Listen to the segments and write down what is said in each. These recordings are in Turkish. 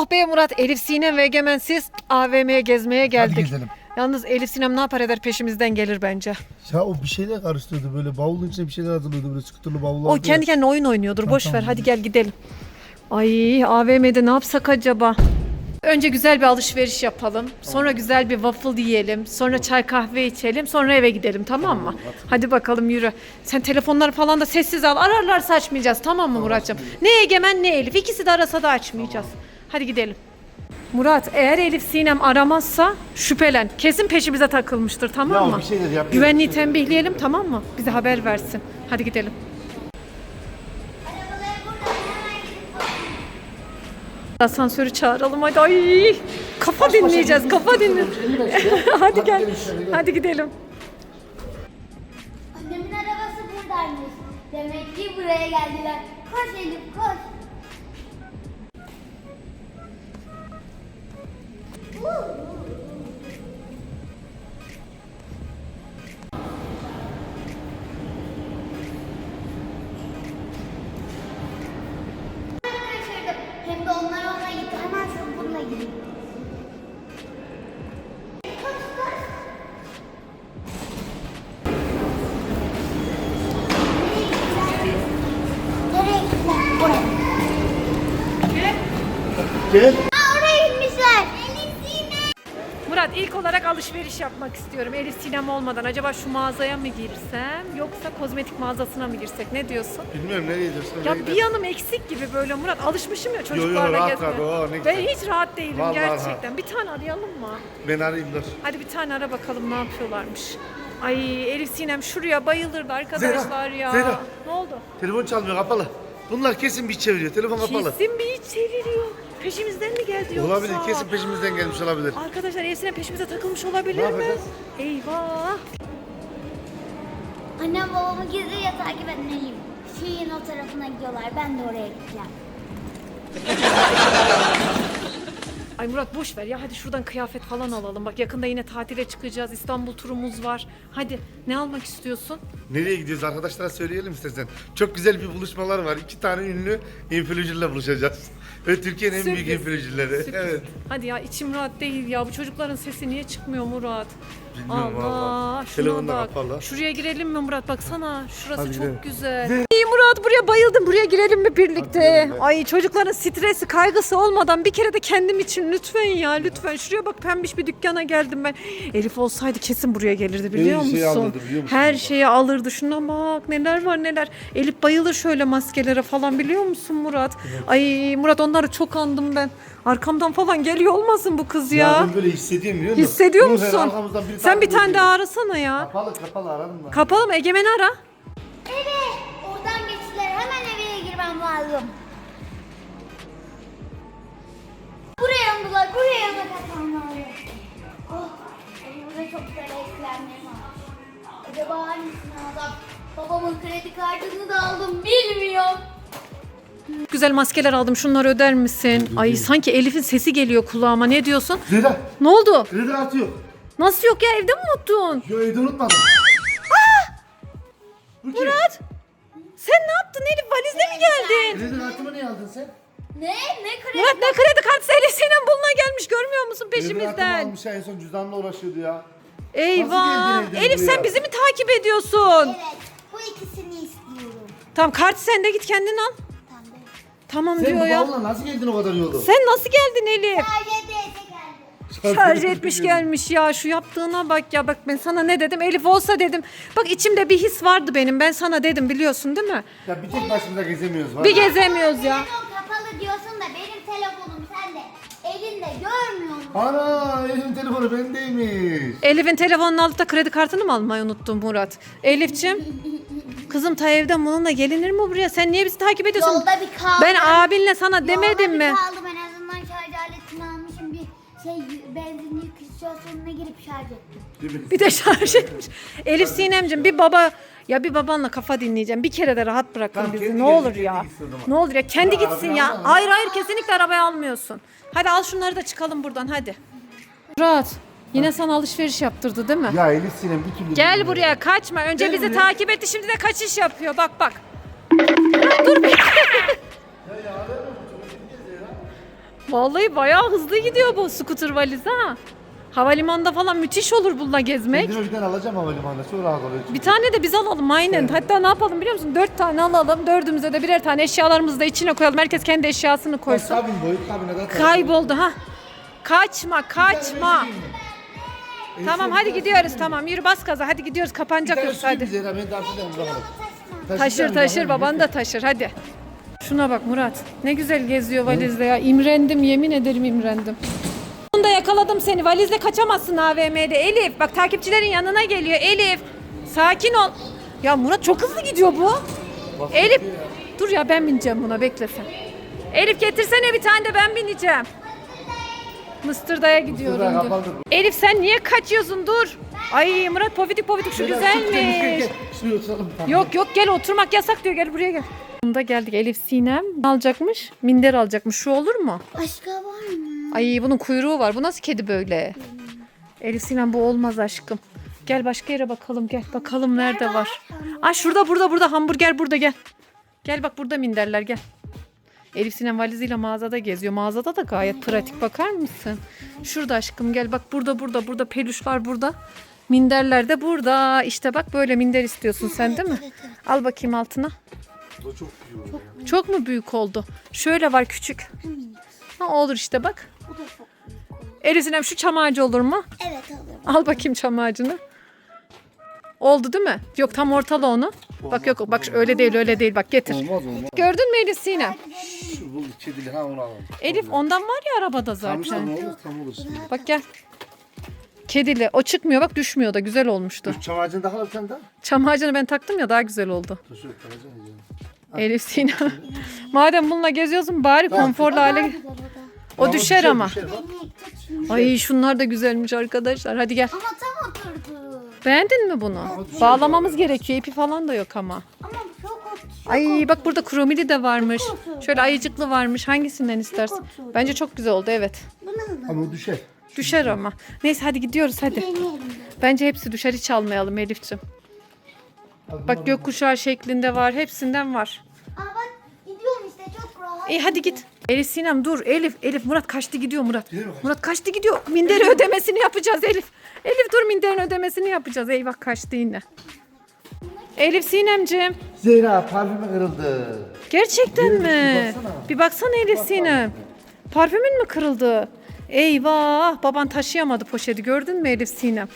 Oh be Murat, Elif Sinem ve Egemen siz AVM'ye gezmeye geldik. Hadi gezelim. Yalnız Elif Sinem ne yapar eder peşimizden gelir bence. Ya o bir şeyler karıştırıyordu böyle bavulun içine bir şeyler hazırlıyordu böyle skuterlı bavullar. O kendi kendine oyun oynuyordur. Boş ver. tamam. Hadi gel gidelim. Ay AVM'de ne yapsak acaba? Önce güzel bir alışveriş yapalım. Sonra güzel bir waffle yiyelim. Sonra çay kahve içelim. Sonra eve gidelim tamam mı? Hadi bakalım yürü. Sen telefonları falan da sessiz al. Ararlarsa açmayacağız tamam mı Muratcığım? Ne Egemen ne Elif. İkisi de arasa da açmayacağız. Hadi gidelim. Murat eğer Elif Sinem aramazsa şüphelen. Kesin peşimize takılmıştır tamam Ya mı? bir şeyler yap. Güvenliği tembihleyelim tamam mı? Bize haber versin. Hadi gidelim. Asansörü çağıralım hadi. Ay, kafa dinleyeceğiz. Kafa dinle. hadi gel. Hadi gidelim. Annemin arabası buradaymış. Demek ki buraya geldiler. Koş Elif koş. Gel. Aa, oraya gitmişler. Elif yine. Murat ilk olarak alışveriş yapmak istiyorum. Elif Sinem olmadan. Acaba şu mağazaya mı girsem yoksa kozmetik mağazasına mı girsek? Ne diyorsun? Bilmiyorum nereye gidiyorsun. Ya nereye bir yanım eksik gibi böyle Murat. Alışmışım ya yo, çocuklarla rahat gezmeye. rahat, oo, ne Ben güzel. hiç rahat değilim Vallahi gerçekten. Bir tane arayalım mı? Ben arayayım dur. Hadi bir tane ara bakalım ne yapıyorlarmış. Ay Elif Sinem şuraya bayılırdı arkadaşlar ya. Zehra. Ne oldu? Telefon çalmıyor kapalı. Bunlar kesin bir çeviriyor. Telefon kapalı. Kesin bir iç çeviriyor. Peşimizden mi geldi yoksa? Olabilir kesin peşimizden gelmiş olabilir. Arkadaşlar Elif Sinem peşimize takılmış olabilir Ne mi? yapacağız? Eyvah. Annem babamı gizlice takip etmeliyim. Şeyin o tarafına gidiyorlar. Ben de oraya gideceğim. Ay Murat boş ver ya hadi şuradan kıyafet falan alalım. Bak yakında yine tatile çıkacağız. İstanbul turumuz var. Hadi ne almak istiyorsun? Nereye gidiyoruz arkadaşlara söyleyelim istersen. Çok güzel bir buluşmalar var. İki tane ünlü influencer'la buluşacağız. Ve Türkiye'nin en büyük Sürpriz. influencer'ları. Sürpriz. Evet. Hadi ya içim rahat değil ya. Bu çocukların sesi niye çıkmıyor Murat? Bilmiyorum Allah. vallahi. Şuna bak. kapalı. Şuraya girelim mi Murat? Baksana. Şurası Hadi çok gidelim. güzel. İyi Murat buraya bayıldım. Buraya girelim mi birlikte? gidelim. Ay çocukların stresi, kaygısı olmadan bir kere de kendim için lütfen ya lütfen. Şuraya bak pembiş bir dükkana geldim ben. Elif olsaydı kesin buraya gelirdi biliyor iyi şeyi musun? alırdı, biliyor musun Her bak? şeyi alırdı. Şuna bak neler var neler. Elif bayılır şöyle maskelere falan biliyor musun Murat? Ay Murat onları çok andım ben. Arkamdan falan geliyor olmasın bu kız ya. Ya ben böyle hissediyorum biliyor musun? Hissediyor musun? arkamızdan biri Sen bir tane ediyor. daha arasana ya. Kapalı kapalı aradım da. Kapalı mı? Egemen'i ara. Evet. Oradan geçtiler. Hemen eve girmem lazım. Buraya yandılar. Buraya yandılar. Kaçmam lazım. Oh. Burada çok güzel eklemlerim var. Acaba hangisini alsam? Babamın kredi kartını da aldım. Bilmiyorum. Güzel maskeler aldım. Şunları öder misin? Ay sanki Elif'in sesi geliyor kulağıma. Ne diyorsun? Zehra Ne oldu? kredi kartı yok. Nasıl yok ya? Evde mi unuttun? Yo evde unutmadım. Bu kim? Murat! Sen ne yaptın Elif? Valizle mi geldin? Kredi kartımı niye aldın sen? Ne? Ne kredi? Murat ne kredi kartı senin buluna gelmiş. Görmüyor musun Kredi kartımı peşimizden? almış ya en son cüzdanla uğraşıyordu ya. Eyvah! Nasıl geldin evden Elif sen buraya? bizi mi takip ediyorsun? Evet. Bu ikisini istiyorum. Tamam kartı sen de git kendin al. Tamam. Sen diyor bu ya. bavulla nasıl geldin o kadar yolu? Sen nasıl geldin Elif? Sadece teyze geldi. Şarj etmiş gelmiş ya şu yaptığına bak ya bak ben sana ne dedim Elif olsa dedim bak içimde bir his vardı benim ben sana dedim biliyorsun değil mi? Ya bir tek başımıza gezemiyoruz var Bir ya. gezemiyoruz ya. Telefon kapalı diyorsun da benim telefonum sende. Elinde görmüyor musun? Ana Elif'in telefonu bendeymiş. Elif'in telefonunu alıp da kredi kartını mı almayı unuttun Murat? Elif'cim kızım ta evden bununla gelinir mi buraya? Sen niye bizi takip ediyorsun? Yolda bir kaldım. Ben abinle sana demedim Yolda mi? bir kaldım en azından şarj aletini almışım. Bir şey benzinli istasyonuna girip şarj ettim. Değil mi? Bir de şarj etmiş. Elif Sinem'cim bir baba ya bir babanla kafa dinleyeceğim. Bir kere de rahat bırakın Tamam, bizi. kendi Ne gelsin, olur kendi ya. gitsin o zaman. Ne olur ya. Kendi Ya, gitsin ya. Hayır hayır kesinlikle arabayı almıyorsun. Hadi al şunları da çıkalım buradan hadi. Murat yine sana alışveriş yaptırdı değil mi? Ya Elif Sinem bir türlü Gel buraya kaçma. Önce Gel bizi buraya. takip etti şimdi de kaçış yapıyor. Bak bak. Dur bekle. Vallahi bayağı hızlı gidiyor bu scooter valiz ha. Havalimanında falan müthiş olur bununla gezmek. Bir tane alacağım havalimanında. Çok rahat oluyor. Bir tane de biz alalım aynen. Hatta ne yapalım biliyor musun? Dört tane alalım. Dördümüze de birer tane eşyalarımızı da içine koyalım. Herkes kendi eşyasını koysun. Kabin boyu kabine de Kayboldu ha. Kaçma kaçma. Tamam hadi gidiyoruz tamam. Yürü bas gaza hadi gidiyoruz kapanacak yoksa hadi. Bize ben. Taşır taşır baban da taşır hadi. Şuna bak Murat. Ne güzel geziyor valizle ya. İmrendim yemin ederim imrendim. Sonunda yakaladım seni. Valizle kaçamazsın AVM'de. Elif bak takipçilerin yanına geliyor. Elif sakin ol. Ya Murat çok hızlı gidiyor bu. Elif dur ya ben bineceğim buna bekle sen. Elif getirsene bir tane de ben bineceğim. Mıstırda'ya gidiyorum. Mıstırda dur. kapandı. Elif sen niye kaçıyorsun dur. Ay Murat pofidik pofidik şu güzelmiş. Şuraya oturalım. Yok yok gel oturmak yasak diyor gel buraya gel. Bunda geldik Elif Sinem alacakmış. Minder alacakmış. Şu olur mu? Başka var mı? Ay bunun kuyruğu var. Bu nasıl kedi böyle? Elif Sinem bu olmaz aşkım. Gel başka yere bakalım gel. Bakalım nerede var. Aa şurada burada burada hamburger burada gel. Gel bak burada minderler gel. Elif Sinem valiziyle mağazada geziyor. Mağazada da gayet pratik bakar mısın? Şurada aşkım gel bak burada burada burada peluş var burada. Minderler de burada. İşte bak böyle minder istiyorsun sen değil mi? Al bakayım altına. Bu çok iyi oluyor. Çok mu büyük oldu? Şöyle var küçük. Ha, olur işte bak. Bu da çok büyük. Elif Sinem şu çam ağacı olur mu? Evet alırım. Al bakayım çam ağacını. Oldu değil mi? Yok tam ortala onu. Bak yok bak öyle değil öyle değil bak getir. Olmaz olmaz. Gördün mü Elif Sinem? Şu bu kedili ha onu alalım. Elif ondan var ya arabada Tam işte ne zaten. olur tam olur. Bak gel. Kedili. O çıkmıyor bak düşmüyor da güzel olmuştu. Dur çam ağacını takalım sen de. Çam ağacını ben taktım ya daha güzel oldu. Dur şöyle. Elif Sinem. Madem bununla geziyorsun bari konforlu hale. Burada. O düşer ama. Düşer, tut şimdi. Ay şunlar da güzelmiş arkadaşlar. Hadi gel. Ama tam oturdu. Beğendin mi bunu? Bağlamamız gerekiyor. İpi falan da yok ama. Ama. Ay bak burada kromili de varmış. oturdu. Şöyle ayıcıklı varmış. Hangisinden istersin? Bence çok güzel oldu evet. Bunu alalım. Ama o düşer. Düşer ama. Neyse hadi gidiyoruz hadi. Deneyelim. Bence hepsi düşer hiç almayalım Elif'ciğim. Bak gökkuşağı şeklinde var. Hepsinden var. Aa bak gidiyorum işte çok rahat. İyi hadi git. Elif Sinem dur. Elif, Elif Murat kaçtı gidiyor Murat. Gidiyor mu? Murat kaçtı gidiyor. Minderi ödemesini yapacağız Elif. Elif dur minderin ödemesini yapacağız. Eyvah kaçtı yine. Elif Sinemciğim. Zehra parfümü kırıldı. Gerçekten Yürü, mi? bir baksana. Bir baksana Elif Sinem. Parfümün mü kırıldı? Eyvah baban taşıyamadı poşeti gördün mü Elif Sinem?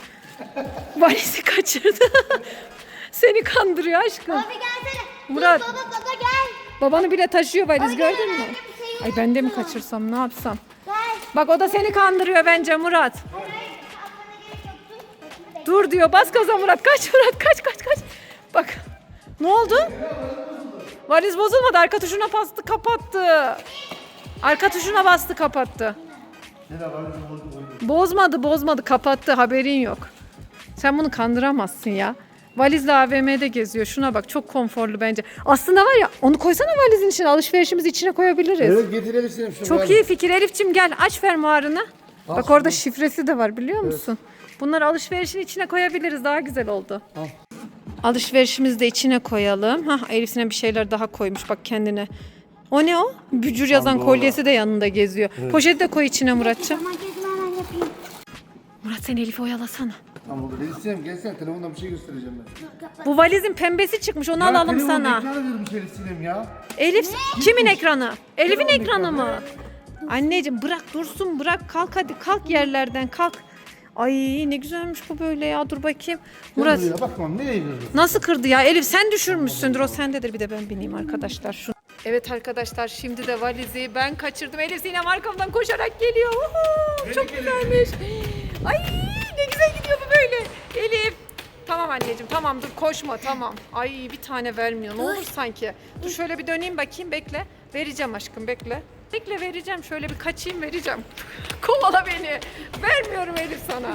Valizi kaçırdı. Seni kandırıyor aşkım. Abi gelsene. Murat. Dur, baba baba gel. Babanı bile taşıyor valiz Abi gördün mü? şey Ay ben de mi kaçırsam ne yapsam? Gel. Bak o da seni kandırıyor bence Murat. Dur diyor bas gaza Murat kaç Murat kaç kaç kaç. Bak ne oldu? Valiz bozulmadı arka tuşuna bastı kapattı. Arka tuşuna bastı kapattı. Bozmadı bozmadı kapattı haberin yok. Sen bunu kandıramazsın ya. Valizle AVM'de geziyor. Şuna bak çok konforlu bence. Aslında var ya onu koysana valizin içine alışverişimizi içine koyabiliriz. Evet getirelim seni şu Çok iyi fikir Elif'ciğim gel aç fermuarını. Bak orada şifresi de var biliyor musun? Bunları alışverişin içine koyabiliriz daha güzel oldu. Al. Alışverişimizi de içine koyalım. Hah Elif Sinem bir şeyler daha koymuş bak kendine. O ne o? Bücür yazan Pandora. kolyesi de yanında geziyor. Poşeti de koy içine Muratçım. Ama gezme hemen yapayım. Murat sen Elif'i oyalasana. Tamam oldu. Reis'im gelsene telefondan bir şey göstereceğim ben. Bu valizin pembesi çıkmış onu alalım telefonun sana. vermiş Reis'im ya. Elif kimin ekranı? Elif'in ekranı. mı? Anneciğim bırak dursun bırak kalk hadi kalk yerlerden kalk. Ay ne güzelmiş bu böyle ya dur bakayım. Murat Murat. Bak tamam nereye girdin? nasıl kırdı ya Elif sen düşürmüşsündür o sendedir bir de ben bineyim arkadaşlar. Şu... Evet arkadaşlar şimdi de valizi ben kaçırdım. Elif Sinem arkamdan koşarak geliyor. Uhu, çok güzelmiş. Ay ne güzel gidiyor bu böyle. Elif. Tamam anneciğim tamam dur koşma tamam. Ay bir tane vermiyor ne olur sanki. Dur şöyle bir döneyim bakayım bekle. Vereceğim aşkım bekle. Bekle vereceğim şöyle bir kaçayım vereceğim. Kovala beni. Vermiyorum Elif sana.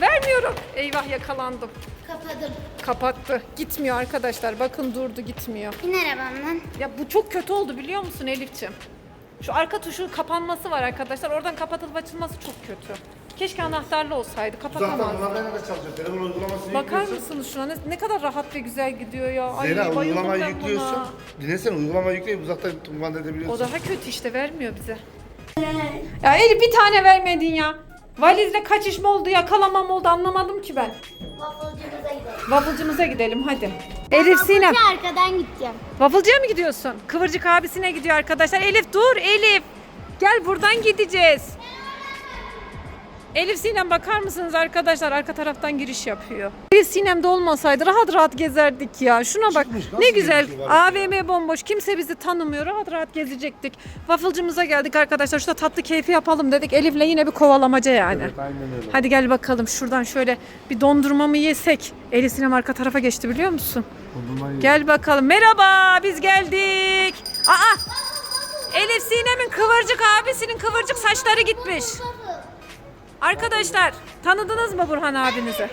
Vermiyorum. Eyvah yakalandım. Kapadım. Kapattı. Gitmiyor arkadaşlar. Bakın durdu gitmiyor. İn arabamdan. Ya bu çok kötü oldu biliyor musun Elif'ciğim? Şu arka tuşu kapanması var arkadaşlar. Oradan kapatılıp açılması çok kötü. Keşke anahtarlı olsaydı. Zaten Kapatamazdı. bunlardan da çalışıyor. Telefon uygulamasını Bakar yüklüyorsun. mısınız şuna? Ne, ne kadar rahat ve güzel gidiyor ya. Ay, Zehra bayıldım uygulamayı ben yüklüyorsun. buna. Dinlesene uygulamayı yükleyip uzaktan kumanda O edebiliyorsun. daha kötü işte vermiyor bize. Ya Elif bir tane vermedin ya. Valizle kaçış mı oldu yakalamam oldu anlamadım ki ben. Wafflecımıza gidelim. Wafflecımıza gidelim hadi. Elif Sinem. Wafflecı arkadan gideceğim. Wafflecıya mı gidiyorsun? Kıvırcık abisine gidiyor arkadaşlar. Elif dur Elif. Gel buradan gideceğiz. Elif Sinem bakar mısınız arkadaşlar arka taraftan giriş yapıyor. Elif Sinem de olmasaydı rahat rahat gezerdik ya. Şuna bak Çıkmış, nasıl ne güzel gezisi var? AVM bomboş kimse bizi tanımıyor rahat rahat gezecektik. Wafflecımıza geldik arkadaşlar şurada tatlı keyfi yapalım dedik. Elif'le yine bir kovalamaca yani. Evet aynen öyle. Hadi gel bakalım şuradan şöyle bir dondurma mı yesek? Elif Sinem arka tarafa geçti biliyor musun? Gel bakalım. Merhaba biz geldik. Aa Elif Sinem'in kıvırcık abisinin kıvırcık saçları gitmiş. Arkadaşlar tanıdınız mı Burhan abinizi?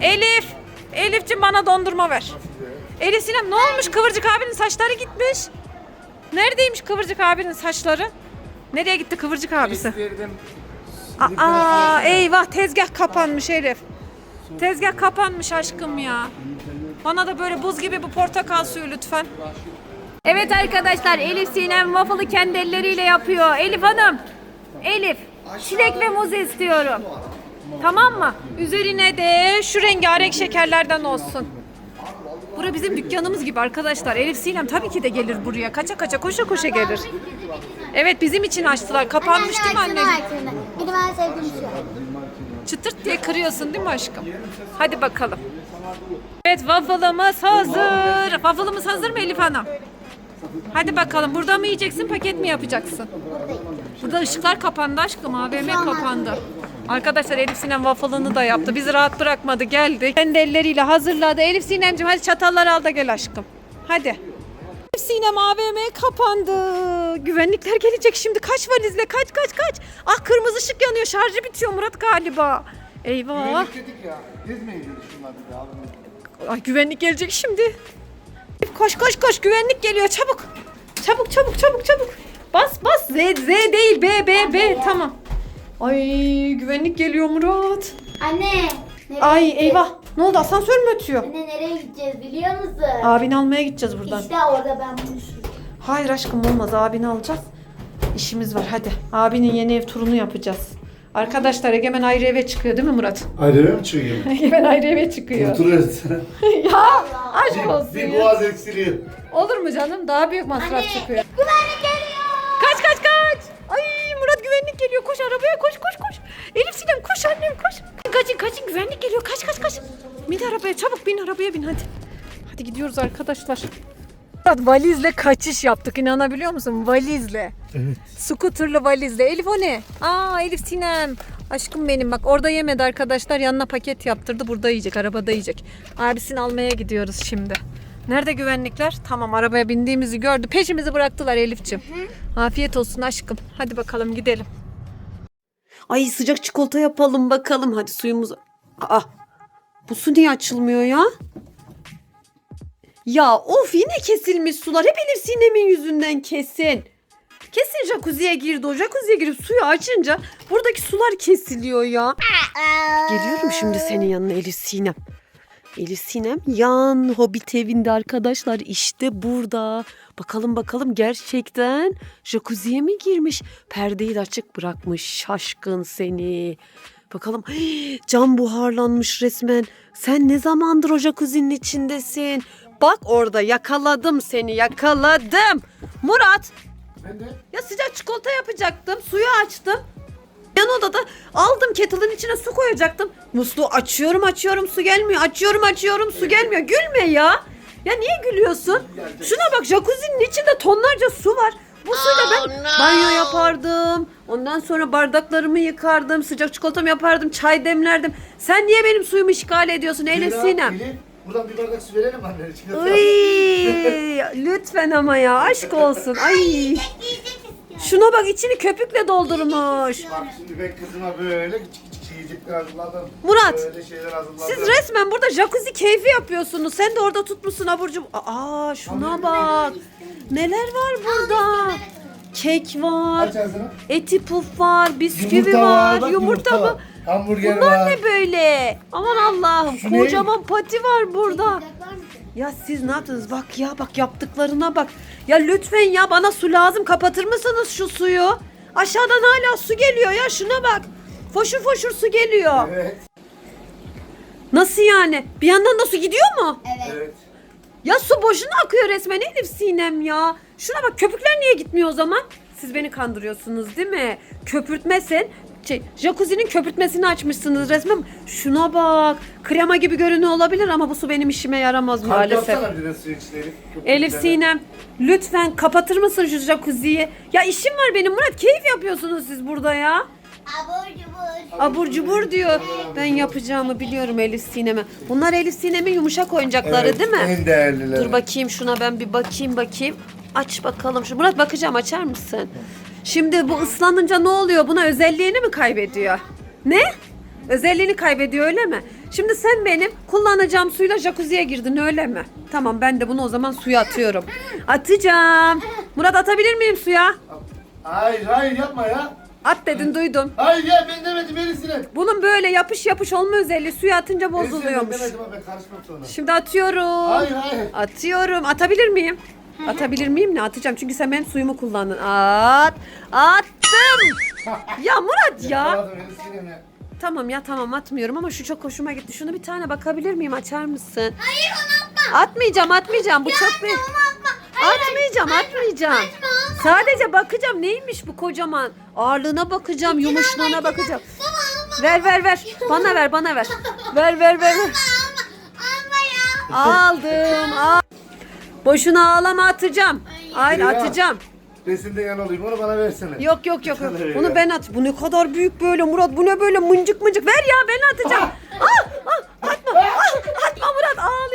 Elif. Elif'cim bana dondurma ver. Elif Sinem ne olmuş kıvırcık abinin saçları gitmiş. Neredeymiş kıvırcık abinin saçları? Nereye gitti kıvırcık abisi? Aa eyvah tezgah kapanmış Elif. Tezgah kapanmış aşkım ya. Bana da böyle buz gibi bu portakal suyu lütfen. Evet arkadaşlar Elif Sinem waffle'ı kendi elleriyle yapıyor. Elif Hanım. Elif çilek ve muz istiyorum. Tamam mı? Üzerine de şu rengarenk şekerlerden olsun. Bura bizim dükkanımız gibi arkadaşlar. Elif Sinem tabii ki de gelir buraya. Kaça kaça koşa koşa gelir. Evet bizim için açtılar. Kapanmış değil mi annem? Benim en sevdiğim şey. Çıtırt diye kırıyorsun değil mi aşkım? Hadi bakalım. Evet waffle'ımız hazır. Waffle'ımız hazır mı Elif Hanım? Hadi bakalım. Burada mı yiyeceksin paket mi yapacaksın? Burada ışıklar kapandı aşkım. AVM kapandı. Arkadaşlar Elif Sinem waffle'ını da yaptı. Bizi rahat bırakmadı. Geldi. Kendi elleriyle hazırladı. Elif Sinem'cim hadi çatalları al da gel aşkım. Hadi. Elif Sinem AVM kapandı. Güvenlikler gelecek şimdi. Kaç valizle kaç kaç kaç. Ah kırmızı ışık yanıyor. Şarjı bitiyor Murat galiba. Eyvah. Güvenlik dedik ya. Gezmeyin dedi şunlar dedi abi. Ay güvenlik gelecek şimdi. Koş koş koş güvenlik geliyor çabuk. Çabuk çabuk çabuk çabuk. Bas bas Z Z değil B B B tamam. Ay güvenlik geliyor Murat. Anne. nereye Ay gideceğiz? eyvah. Ne oldu asansör mü ötüyor? Anne nereye gideceğiz biliyor musun? Abini almaya gideceğiz buradan. İşte orada ben bulmuşum. Hayır aşkım olmaz abini alacağız. İşimiz var hadi. Abinin yeni ev turunu yapacağız. Arkadaşlar Egemen ayrı eve çıkıyor değil mi Murat? Ayrı eve mi çıkıyor? Egemen ayrı eve çıkıyor. Oturuyoruz. ya aşk olsun bir ya. boğaz eksiliyor. Olur mu canım? Daha büyük masraf çıkıyor. Güvenlik güvenlik geliyor. Koş arabaya koş koş koş. Elif Sinem koş annem koş. Kaçın kaçın güvenlik geliyor. Kaç kaç kaç. Bin arabaya çabuk bin arabaya bin hadi. Hadi gidiyoruz arkadaşlar. Valizle kaçış yaptık inanabiliyor musun? Valizle. Evet. Scooter'lı valizle. Elif o ne? Aa Elif Sinem. Aşkım benim bak orada yemedi arkadaşlar. Yanına paket yaptırdı. Burada yiyecek. Arabada yiyecek. Abisini almaya gidiyoruz şimdi. Nerede güvenlikler? Tamam arabaya bindiğimizi gördü. Peşimizi bıraktılar Elif'ciğim. Afiyet olsun aşkım. Hadi bakalım gidelim. Ay sıcak çikolata yapalım bakalım. Hadi suyumuz... Aa, bu su niye açılmıyor ya? Ya of yine kesilmiş sular. Hep Elif Sinem'in yüzünden kesin. Kesin jacuzziye girdi o. Jacuzziye girip suyu açınca buradaki sular kesiliyor ya. Geliyorum şimdi senin yanına Elif Sinem. Elif Sinem yan Hobbit evinde arkadaşlar işte burada. Bakalım bakalım gerçekten jacuzziye mi girmiş? Perdeyi de açık bırakmış şaşkın seni. Bakalım cam buharlanmış resmen. Sen ne zamandır o jacuzzi'nin içindesin? Bak orada yakaladım seni yakaladım. Murat Ben de ya sıcak çikolata yapacaktım. Suyu açtım. Yan odada aldım kettle'ın içine su koyacaktım. Musluğu açıyorum açıyorum su gelmiyor. Açıyorum açıyorum su gelmiyor. Gülme ya. Ya niye gülüyorsun? Şuna bak jacuzzi'nin içinde tonlarca su var. Bu suyla ben banyo yapardım. Ondan sonra bardaklarımı yıkardım. Sıcak çikolatamı yapardım. Çay demlerdim. Sen niye benim suyumu işgal ediyorsun Elif Zehra, Sinem? Buradan bir bardak su verelim. Çikolata. Iy, lütfen ama ya aşk olsun. Ay. Şuna bak içini köpükle doldurmuş. Bak şimdi ben kızıma böyle küçük küçük yiyecekler hazırladım. Murat, Böyle şeyler hazırladım. Siz resmen burada jacuzzi keyfi yapıyorsunuz. Sen de orada tutmuşsun aburcum. Aa şuna bak. Neler var burada? Kek var. Aç ağzını. Eti puf var. Bisküvi Yumurta var. bak, Yumurta mı? Hamburger Bunlar var. ne böyle? Aman Allah'ım. Şu ne? Kocaman pati var burada. Var mısın? Ya siz ne yaptınız? Bak ya bak yaptıklarına bak. Ya lütfen ya bana su lazım. Kapatır mısınız şu suyu? Aşağıdan hala su geliyor ya şuna bak. Foşur foşur su geliyor. Evet. Nasıl yani? Bir yandan da su gidiyor mu? Evet. Evet. Ya su boşuna akıyor resmen Elif Sinem ya. Şuna bak köpükler niye gitmiyor o zaman? Siz beni kandırıyorsunuz değil mi? Köpürtmesin. Şey, jacuzzi'nin köpürtmesini açmışsınız resmen. Şuna bak. Krema gibi görünüyor olabilir ama bu su benim işime yaramaz maalesef. yapsana bir de su için Elif. Sinem lütfen kapatır mısın şu jacuzziyi? Ya işim var benim Murat. Keyif yapıyorsunuz siz burada ya. Abur cubur. Abur cubur diyor. Ben yapacağımı biliyorum Elif Sinem'e. Bunlar Elif Sinem'in yumuşak oyuncakları Evet, değil mi? En değerlileri. Dur bakayım şuna ben bir bakayım bakayım. Aç bakalım. Şu Murat bakacağım açar mısın? Şimdi bu ıslanınca ne oluyor? Buna özelliğini mi kaybediyor? Ne? Özelliğini kaybediyor öyle mi? Şimdi sen benim kullanacağım suyla jacuzziye girdin öyle mi? Tamam ben de bunu o zaman suya atıyorum. Atacağım. Murat atabilir miyim suya? Hayır hayır yapma ya. At dedin duydum. Hayır ya ben demedim Elif'sine. Bunun böyle yapış yapış olma özelliği suya atınca bozuluyormuş. Ben demedim ama ben karışmam sonra. Şimdi atıyorum. Hayır hayır. Atıyorum. Atabilir miyim? Atabilir miyim? Ne atacağım? Çünkü sen benim suyumu kullandın. At. Attım. Ya Murat ya. Ya. Tamam ya tamam atmıyorum ama şu çok hoşuma gitti. Şunu bir tane bakabilir miyim? Açar mısın? Hayır onu atma. Atmayacağım atmayacağım. Bu çok büyük. Onu atma. Hayır, Atmayacağım atmayacağım. Açma, alma. Sadece bakacağım neymiş bu kocaman. Ağırlığına bakacağım, yumuşluğuna bakacağım. Ver ver ver. Bana ver bana ver. Ver ver ver. ver. Alma ya. Aldım. Al. Boşuna ağlama atacağım. Hayır atacağım. Resimde yan olayım onu bana versene. Yok yok yok. yok. Ver Bunu ya. ben at. Bu ne kadar büyük böyle Murat. Bu ne böyle mıncık mıncık. Ver ya ben atacağım. ah, ah. Ah,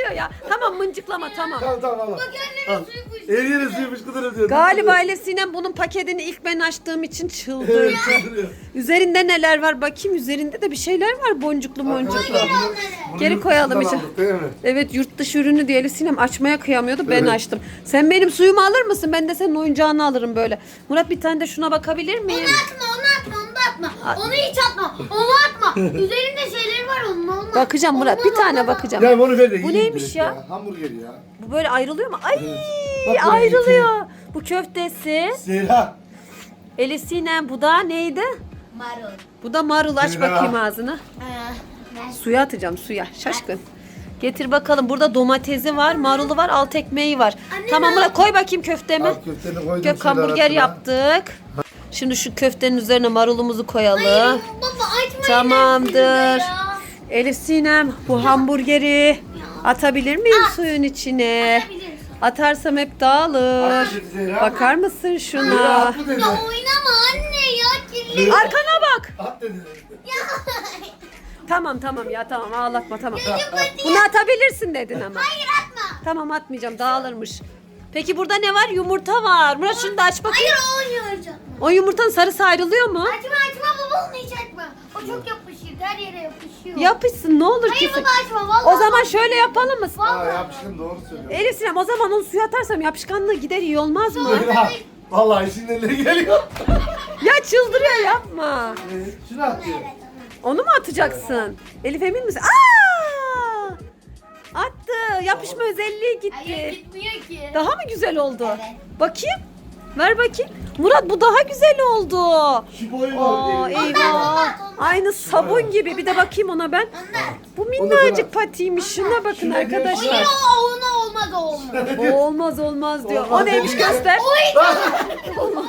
Ağlıyor ya. Tamam mıncıklama tamam. Tamam tamam al. Annemin Al. suyu fıştı. El yere suyu fışkıdırır diyor. Galiba ile Sinem bunun paketini ilk ben açtığım için çıldırdı. Evet çıldırıyor. Üzerinde neler var bakayım. Üzerinde de bir şeyler var boncuklu boncuklu. Arkadaşlar, bunu- bunu Geri yurt koyalım dışından içe. aldık, Değil mi? Evet yurt dışı ürünü diye Sinem açmaya kıyamıyordu ben Evet. açtım. Sen benim suyumu alır mısın? Ben de senin oyuncağını alırım böyle. Murat bir tane de şuna bakabilir miyim? Onu atma, onu atma, atma. Onu hiç atma, onu atma. Üzerinde şeyleri var onun, onu atma. Bakacağım Murat bir tane atma. bakacağım. Ya onu ver de Bu yiyeyim neymiş direkt ya? Hamburger ya. Bu böyle ayrılıyor mu? Ay Bak buraya ayrılıyor. Bu köftesi. Zehra. Eli Sinem bu da neydi? Marul. Bu da marul aç Zehra. bakayım ağzını. Ee, Suya atacağım suya şaşkın. Getir bakalım burada domatesi var, marulu var, alt ekmeği var. Anne, tamam ne Murat koy bakayım köftemi. Al köfteni koydum. Gök şöyle hamburger arasına. yaptık. Şimdi şu köftenin üzerine marulumuzu koyalım. Hayır, baba açmayın Tamamdır. Elif Sinem bu hamburgeri atabilir miyim suyun içine? Atabilirsin. Atarsam hep dağılır. At. Bakar mısın şuna? at? Ya oynama anne ya kirli. Arkana bak. At dedi. Tamam tamam ya tamam ağlatma tamam. Bunu atabilirsin dedin ama. Hayır atma. Tamam atmayacağım dağılırmış. Peki burada ne var? Yumurta var. Murat şunu da aç bakayım. Hayır oynayacağım. O yumurtanın sarısı ayrılıyor mu? Açma açma baba hiç açma. O çok yapışıyor her yere yapışıyor. Yapışsın ne olur ki. Hayır baba açma vallahi. O zaman şöyle yapalım mı? Aa yapıştın doğru söylüyorsun. Elif Sinem o zaman onu suya atarsam yapışkanlığı gider iyi olmaz mı? Zehra. Vallahi işin eline geliyor. ya çıldırıyor yapma. Evet, Şunu at diyor. Onu mu atacaksın? Elif emin misin? Aa! Attı. Yapışma özelliği Hayır gitti. gitmiyor ki. Daha mı güzel oldu? Evet. Bakayım. Ver bakayım. Murat bu daha güzel oldu. Şu boyu Aa, var. eyvah. Aynı sabun gibi. Bir de bakayım ona ben. Ondan. Bu minnacık patiymiş. Şuna bakın Şuna gel, arkadaşlar. Hayır o ona olmaz o olmaz. O olmaz olmaz diyor. O Olmaz neymiş dedi. göster. olmaz olmaz.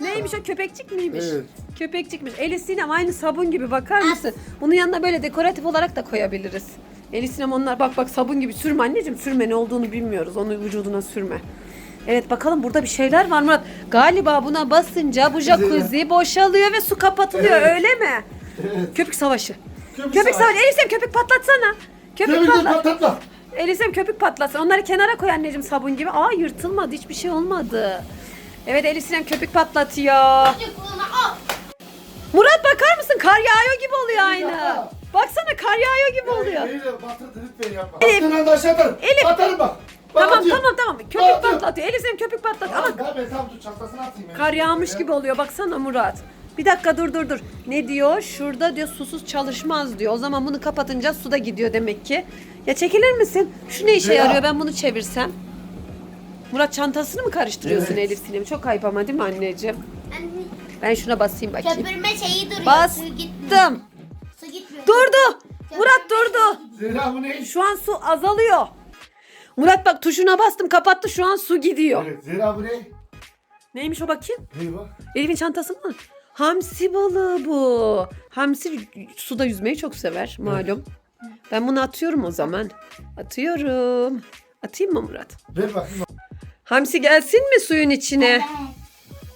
Neymiş o köpekçik miymiş? Evet. Köpekçikmiş. Eli Sinem aynı sabun gibi bakar mısın? Bunun yanına böyle dekoratif olarak da koyabiliriz. Eli Sinem onlar bak bak sabun gibi sürme anneciğim sürme ne olduğunu bilmiyoruz. Onu vücuduna sürme. Evet bakalım burada bir şeyler var Murat. Galiba buna basınca bu jacuzzi boşalıyor ve su kapatılıyor Evet. öyle mi? Köpük savaşı. Köpük Köpük, savaşı. Sinem köpük patlatsana. Köpük Köpük patlat. patlatma. Elisem köpük patlasın. Onları kenara koy anneciğim sabun gibi. Aa yırtılmadı. Hiçbir şey olmadı. Evet Elisem köpük patlatıyor. Çocukluğuna al. Murat bakar mısın? Kar yağıyor gibi oluyor aynı. Baksana kar yağıyor gibi oluyor. Beni de batırdı lütfen yapma. Elif. Attığın anda aşağı atarım. Elif. Atarım bak. Bak Tamam tamam tamam. Köpük Atıyorum. patlatıyor. Elisem köpük patlatıyor. Tamam, Ama ben tam dur çantasına atayım. kar yağmış gibi oluyor. Baksana Murat. Bir dakika dur dur dur. Ne diyor? Şurada diyor susuz çalışmaz diyor. O zaman bunu kapatınca su da gidiyor demek ki. Ya çekilir misin? Şu ne işe Ya. yarıyor? Ben bunu çevirsem. Murat çantasını mı karıştırıyorsun Evet. Elif Sinem? Çok ayıp ama değil mi anneciğim? Anne, Ben şuna basayım bakayım. köpürme şeyi duruyor. Su Bastım. Gitmiyor. Durdu. Murat durdu. Zehra bu ne? Şu an su azalıyor. Murat bak tuşuna bastım kapattı şu an su gidiyor. Evet, Zehra bu ne? Neymiş o bakayım? Bu? Elif'in çantası mı? Hamsi balığı bu. Hamsi suda yüzmeyi çok sever malum. Ben bunu atıyorum o zaman. Atıyorum. Atayım mı Murat? Ver bakayım. Hamsi gelsin mi suyun içine? Evet.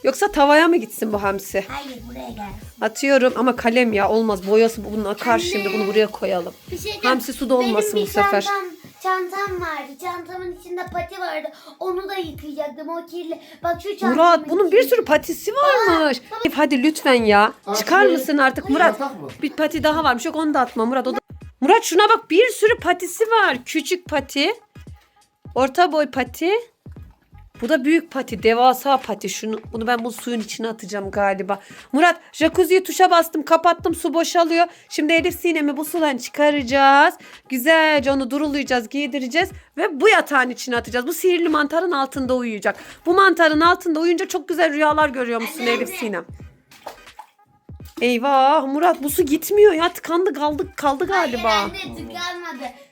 Yoksa tavaya mı gitsin bu hamsi? Hayır buraya gel. Atıyorum ama kalem ya olmaz. Boyası bunun akar Anne. şimdi bunu buraya koyalım. Bir şey. Hamsi suda olmasın bu sefer. Çantam, çantam vardı. Çantamın içinde pati vardı. Onu da yıkayacaktım. O kirli. Bak şu çantamın Murat bunun bir sürü patisi varmış. Elif, Hadi lütfen ya. Artık Çıkar mısın artık Hayır, Murat? Bir pati daha varmış. Yok onu da atma Murat. O da... Murat şuna bak bir sürü patisi var. Küçük pati. Orta boy pati. Bu da büyük pati, devasa pati. Şunu, bunu ben bu suyun içine atacağım galiba. Murat, jacuzziyi tuşa bastım, kapattım, su boşalıyor. Şimdi Elif Sinem'i bu sudan çıkaracağız. Güzelce onu durulayacağız, giydireceğiz ve bu yatağın içine atacağız. Bu sihirli mantarın altında uyuyacak. Bu mantarın altında uyuyunca çok güzel rüyalar görüyormuşsun Anne, Elif anne. Sinem. Eyvah Murat bu su gitmiyor ya tıkandı kaldı kaldı galiba. Hayır anne tıkanmadı.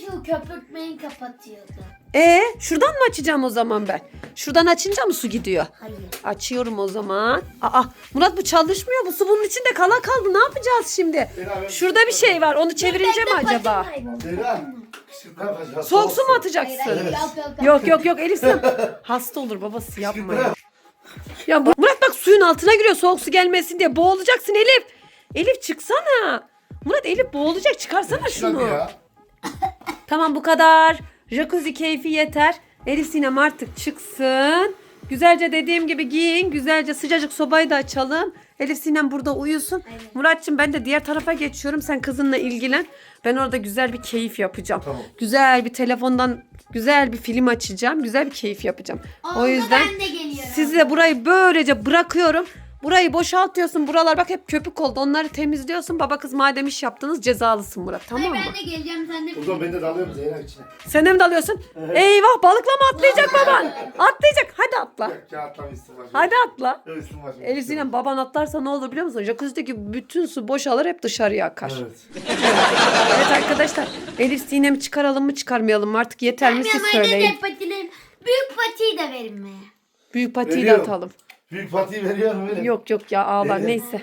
Şu köpürtmeyi kapatıyordu. E şuradan mı açacağım o zaman ben? Şuradan açınca mı su gidiyor? Hayır. Açıyorum o zaman. Aa Murat bu çalışmıyor. Bu su bunun içinde kala kaldı. Ne yapacağız şimdi? Beraber- Şurada bir şey var. Onu çevirince mi Bekle, acaba? patim kayboldu. Zehra. Kışkırtma yapacağız. Soğuk su mu Hayır, atacaksın? hayır, yok yok yok. Yok yok yok Elif sen hasta olur babası yapma ya. Ya Murat bak suyun altına giriyor soğuk su gelmesin diye. Boğulacaksın Elif. Elif çıksana. Murat Elif boğulacak çıkarsana şunu. ya. Tamam bu kadar. Jacuzzi keyfi yeter. Elif Sinem artık çıksın. Güzelce dediğim gibi giyin. Güzelce sıcacık sobayı da açalım. Elif Sinem burada uyusun. Muratçım ben de diğer tarafa geçiyorum. Sen kızınla ilgilen. Ben orada güzel bir keyif yapacağım. Tamam. Güzel bir telefondan güzel bir film açacağım. Güzel bir keyif yapacağım. o Oldu, yüzden ben de geliyorum. sizi de burayı böylece bırakıyorum. Burayı boşaltıyorsun. Buralar bak hep köpük oldu. Onları temizliyorsun. Baba kız madem iş yaptınız cezalısın Murat. Tamam Hayır mı? ben de geleceğim sen de. O zaman ben de dalıyorum Zehra içine. Sen de mi dalıyorsun? Eyvah balıkla mı atlayacak baban? Atlayacak. Hadi atla. Yok ya atlamışsın başım. Hadi atla. Yok üstüm başım. Elif Sinem baban atlarsa ne olur biliyor musun? Jacuzzi'deki bütün su boşalır hep dışarıya akar. Evet, Evet. arkadaşlar Elif Sinem'i çıkaralım mı çıkarmayalım mı artık yeter mi siz söyleyin. Büyük patiyi de verin mi? Büyük patiyi de Veriyorum. atalım. Büyük patiyi veriyorum öyle. Yok yok ya ağlar Evet. neyse.